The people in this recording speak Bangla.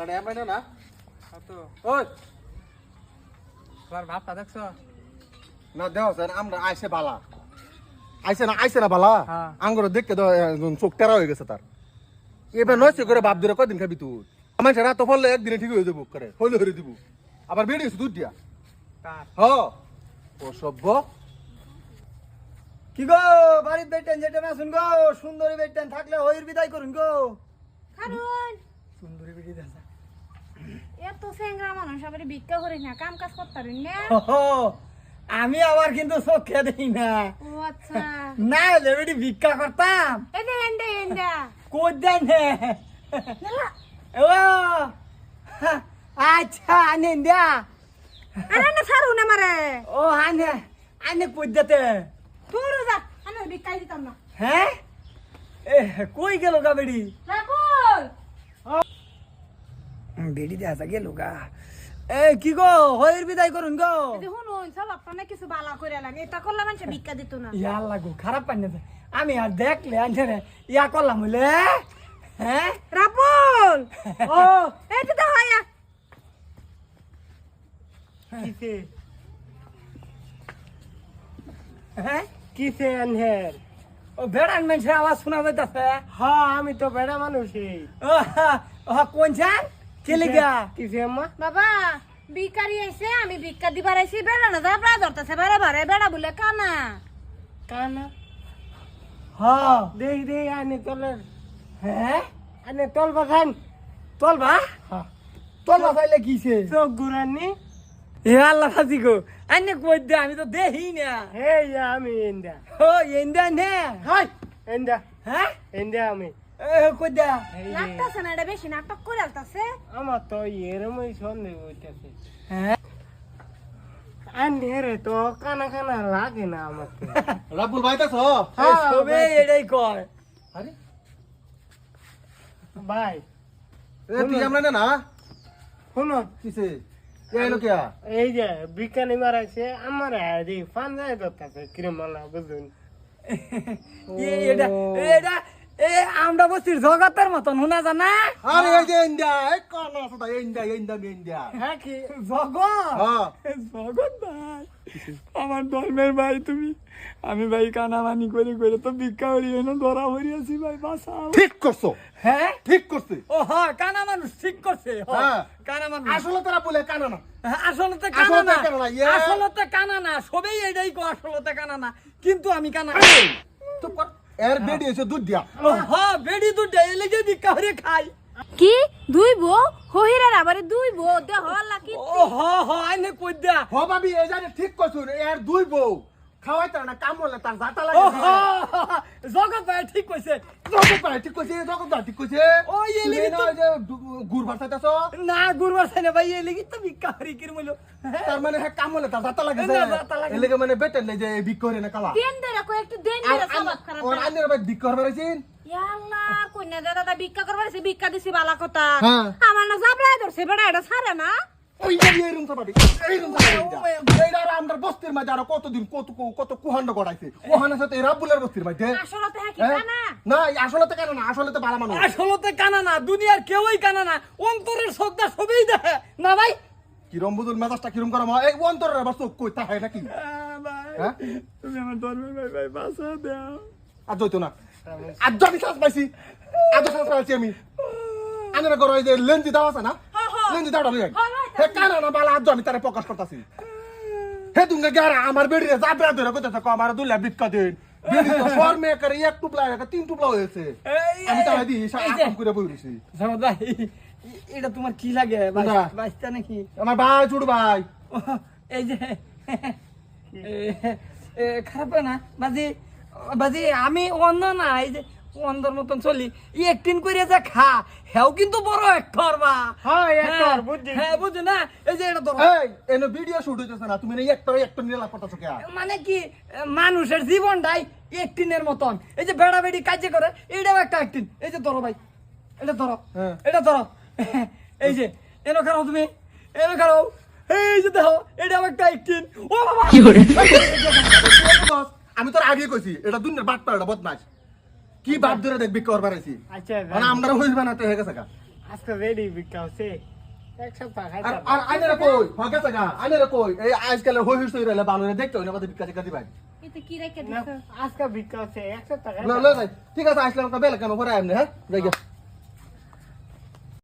তাহলে ড্যাম পাইনা না? তো ওই। তোমার ভাবটা দেখছ? না দেও স্যার আমরা আইসে বালা। আইসে না আইসে না বালা? হ্যাঁ। আঙ্গুর দেখতে তো চোখ টেরা হয়ে গেছে তার। এবার নয় করে বাপ ধরে কদিন খাবি তুই? আমার সেটা তো ফললে একদিনে ঠিক হয়ে যাব করে হইলে হরে দিব। আবার বেড়ে গেছে দুধ দিয়া। হ। ও সভ্য কি গো বাড়ির বেটেন যেটা না শুন গো সুন্দরী বেটেন থাকলে হইর বিদায় করুন গো। কারণ? সুন্দরী বেটি দেখা এত সেংরা মানুষ আবার ভিক্ষা করি না কাম কাজ করতে পারি না। আমি আবার কিন্তু চোখে দেই না। ও আচ্ছা। না ভিক্ষা করতাম। দেন ও আচ্ছা আনে দিয়া। আরে না ছাড়ু না মারে ও আনে আনে দিতে? তোর যা ভিক্ষাই দিতাম না। হ্যাঁ? এ কই গেল গা বেটি? রাবুল বেটি দেখা গেল গা এ কি গো? হইর বিদায় করুন গো। যদি শুনুন সব আপনার কিছু বালা করে লাগে। এটা করলে মানুষ ভিক্ষা দিত না। ইয়া লাগো খারাপ পানি না আমি আর দেখলে আনছে ইয়া করলাম হইলে হ্যাঁ রাবুল! ও এই তো হয় হ্যাঁ। কিসে আনহের? ও বেড়ান মানুষের আওয়াজ শোনা যাইতাছে। হ্যাঁ আমি তো বেড়া মানুষই। ও কোন গা আম্মা? বাবা ভিকারি আইছে আমি ভিক্ষা দিবার আইছি বেড়া না যা ব্রা ধরতেছে বারে বারে বেড়া বলে কানা। কানা। হ্যাঁ দেখ দেখ আনে তলের। হ্যাঁ? আনে তলবা খান। তলবা তলবা খাইলে কিসে? চোখ ঘুরানি এ আল্লাহ ফাজি গো। আনে কই দে আমি তো দেহি না। হে আমি ও এন্ডা নে। হাই হ্যাঁ? এন্ডা আমি। এ কই না এটা বেশি নাটক করে আলতাছে? আমার তো এরমই সন্দেহ হইতাছে। হ্যাঁ? আন্ধারে তো কানা কানা লাগে না আমার রাবুল ভাইতাছ সবে এটাই কয়। আরে। ভাই তুই আমরা না না? শুনো কিসে? এই যে বিজ্ঞানী মারাইছে আমার যায় দরকার বুঝুন। এটা এটা এ আমরা বসির জগতের মতন শোনা জানা? আরে এই যে ইন্ডিয়া এই কোন আছে ইন্ডিয়া ইন্ডিয়া ইন্ডিয়া। হ্যাঁ কি? জগৎ? হ্যাঁ। জগৎ ভাই আমার ধর্মের ভাই তুমি আমি ভাই কানামানি করে করে তো ভিক্ষা করি এনে ধরা হরিয়াছি ভাই বাসাও ঠিক করছ। হ্যাঁ? ঠিক করছে। ও হ্যাঁ কানা মানুষ ঠিক করছে হ্যাঁ। কানা মানুষ আসলে তারা বলে কানা না আসলতে কানা না কানা না, ইয়ে। আসলতে কানা না সবেই এটাই কো আসলতে কানা না কিন্তু আমি কানা তো কর- এর বেডি এসে দুধ দিয়া। ও হ্যাঁ বেডি দুধ দিয়া এলে যদি কাহরে খাই। কি? দুই বউ? হহিরার আবারে দুই বউ? দে হল্লা কি ও হ হ আইনে কই দা হ ভাবি এ জানে ঠিক করছ এর দুই বউ। খাওয়াই তার না কাম হলে তার জাতা লাগে। জগৎ ভাই ঠিক কইছে। জগৎ পায় ঠিক জগৎ পায় ঠিক করছে ও, এই না তো- যে গুড় ভাসাইতেছ? না গুরবার সাইনে ভাই এলে কি তো ভিক্ষা করি কির মইলো তার মানে হ্যাঁ কাম হলে তার জাতা লাগে না, জাতা লাগে। এর মানে বেটেন নাই যে বিক করে না কালা। দেন দে রাখো একটু দেন দে সবাব খারাপ ওর আন্নের ভাই বিক করবার আইছিন? ইয়াল্লা কন্যা দে দাদা ভিক্ষা করবার ভিক্ষা দিছি বালা কথা। হ্যাঁ। আমার না জাবলাই ধরছে বেড়া এটা ছাড়ে না। ওই এই আর আমরা বস্তির আর কতদিন কত কত কুহান্ড গড়াইছে। সাথে বস্তির হ্যাঁ কি হ্যাঁ? কানা? না না মানুষ। আসলতে কানা না দুনিয়ার কেউই কানা না। অন্তরের শ্রদ্ধা সবেই দেখে। না ভাই? কিরম বুঝুন মেজাজটা কিরম করা এই অন্তরের আবার চোখ কই তা হয় নাকি? হ্যাঁ তুমি আমার ধর্মের ভাই ভাই বাসা দাও। আর জইতো না। আর আমি শ্বাস পাইছি। শ্বাস পাইছি আমি। আনের ঘর যে লেন্দি দাও আছে না? লেন্দি দাও লই হে কানা না বালা আজ আমি তারে প্রকাশ করতাছি। হে তুমি গারা আমার বেড়িয়ে জাবরা ধরে কইতাছে কো আমার দুলা বিক্কা দিন। বেড়ি তো ফর মে করে এক টুপলা তিন টুপলা হয়েছে। আমি তাই দি আকাম করে বই জামাত ভাই এটা তোমার কি লাগে? না। নাকি? আমার ভাই ছোট ভাই। এই যে খারাপ না বাজি বাজি আমি অন্ধ না এই যে অন্ধর মতন চলি ই একটিন করে যে খা হেও কিন্তু বড় একটর বা হ্যাঁ, একটর বুঝছি হ্যাঁ বুঝছি না এই যে এটা ধরো এই এনে ভিডিও শুট হইতেছে না তুমি না একটা একটা নিয়ে করতেছো কে মানে কি মানুষের জীবনটাই একটিনের মতন এই যে বেড়া বেড়ি কাজে করে এইটাও একটা একটিন এই যে ধরো ভাই এটা ধরো হ্যাঁ। এটা ধরো এই যে এনো খাও তুমি এনো খাও এই যে দেখো এটাও একটা একটিন ও বাবা আমি তোর আগে কইছি এটা দুনিয়ার বাট পাড়া বদমাস কি বাপ ধরে দেখবি করবার আইছি আচ্ছা মানে আমরা হইল বানাতে হয়ে গেছে গা। আজকে রেডি বিকাছে এক সপ্তাহ আর খাইতাম আর আইনের কই? হকে থাকা আইনের কই? এই আজকাল হই হই রইলে বানুরে দেখতে হইনা বাদে বিকাশে কাটি ভাই এতে কি রেখে না দিছো? আজকে বিকাছে এক সপ্তাহ না খাইতাম লই যাই ঠিক আছে আসলে আমরা বেলা কেন? পরে আইমনে হ্যাঁ? যাই গিয়া।